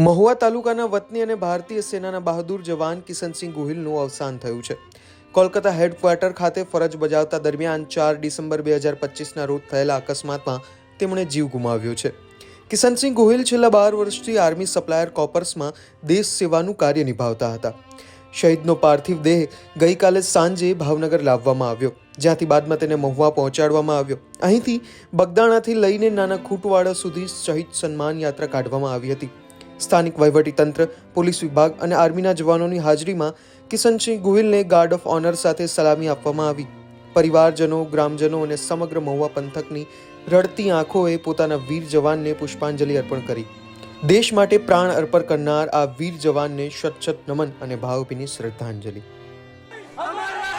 મહુવા તાલુકાના વતની અને ભારતીય સેનાના બહાદુર જવાન કિશનસિંહ ગોહિલનું અવસાન થયું છે. કોલકાતા હેડક્વાર્ટર ખાતે ફરજ બજાવતા દરમિયાન ચાર ડિસેમ્બર બે હજાર પચીસના રોજ થયેલા અકસ્માતમાં તેમણે જીવ ગુમાવ્યો છે. કિશનસિંહ ગોહિલ છેલ્લા બાર વર્ષથી આર્મી સપ્લાયર કોપર્સમાં દેશ સેવાનું કાર્ય નિભાવતા હતા. શહીદનો પાર્થિવ દેહ ગઈકાલે સાંજે ભાવનગર લાવવામાં આવ્યો, જ્યાંથી બાદમાં તેને મહુવા પહોંચાડવામાં આવ્યો. અહીંથી બગદાણાથી લઈને નાના ખૂટવાડા સુધી શહીદ સન્માન યાત્રા કાઢવામાં આવી હતી. સ્થાનિક વહીવટીતંત્ર, પોલીસ વિભાગ અને આર્મીના જવાનોની હાજરીમાં કિશનસિંહ ગોહિલને ગાર્ડ ઓફ ઓનર સાથે સલામી આપવામાં આવી. પરિવારજનો, ગ્રામજનો અને સમગ્ર મહુવા પંથકની રડતી આંખોએ પોતાના વીર જવાનને પુષ્પાંજલિ અર્પણ કરી. દેશ માટે પ્રાણ અર્પણ કરનાર આ વીર જવાનને સચ્છત નમન અને ભાવભીની શ્રદ્ધાંજલિ. અમારા